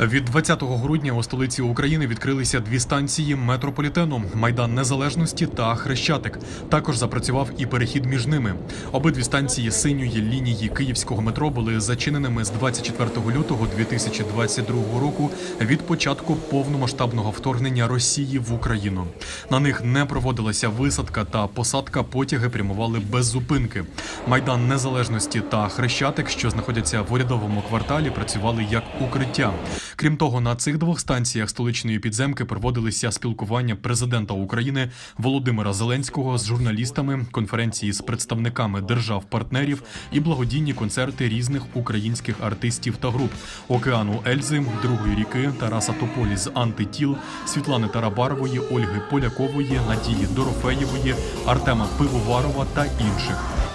Від 20 грудня у столиці України відкрилися дві станції метрополітену Майдан Незалежності та Хрещатик. Також запрацював і перехід між ними. Обидві станції синьої лінії київського метро були зачиненими з 24 лютого 2022 року від початку повномасштабного вторгнення Росії в Україну. На них не проводилася висадка та посадка. Потяги прямували без зупинки. Майдан Незалежності та Хрещатик, що знаходяться в урядовому кварталі, працювали як укриття. Крім того, на цих двох станціях столичної підземки проводилися спілкування президента України Володимира Зеленського з журналістами, конференції з представниками держав-партнерів і благодійні концерти різних українських артистів та груп Океану Ельзи, Другої ріки, Тараса Тополі з Антитіл, Світлани Тарабарової, Ольги Полякової, Надії Дорофеєвої, Артема Пивоварова та інших.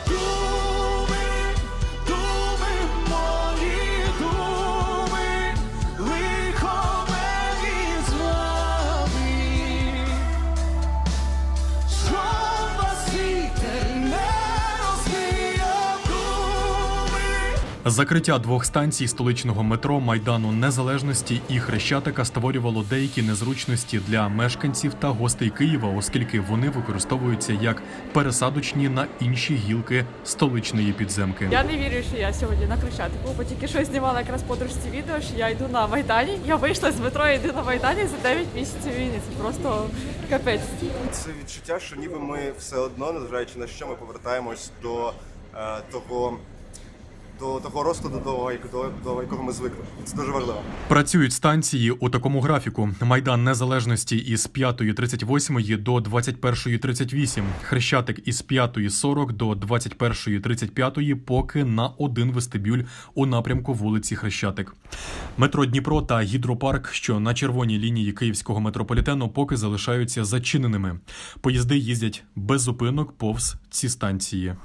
Закриття двох станцій столичного метро Майдану Незалежності і Хрещатика створювало деякі незручності для мешканців та гостей Києва, оскільки вони використовуються як пересадочні на інші гілки столичної підземки. Я не вірю, що я сьогодні на Хрещатику, бо тільки що знімала якраз подружці відео, що я йду на Майдані. Я вийшла з метро і йду на Майдані за 9 місяців війни. Це просто капець. Це відчуття, що ніби ми все одно, незважаючи на що, ми повертаємось до е, того. До того розкладу, до, до, до якого ми звикли. Це дуже важливо. Працюють станції у такому графіку: Майдан Незалежності із 5.38 до 21.38, Хрещатик із 5.40 до 21.35, поки на один вестибюль у напрямку вулиці Хрещатик. Метро Дніпро та гідропарк, що на червоній лінії київського метрополітену, поки залишаються зачиненими. Поїзди їздять без зупинок повз ці станції.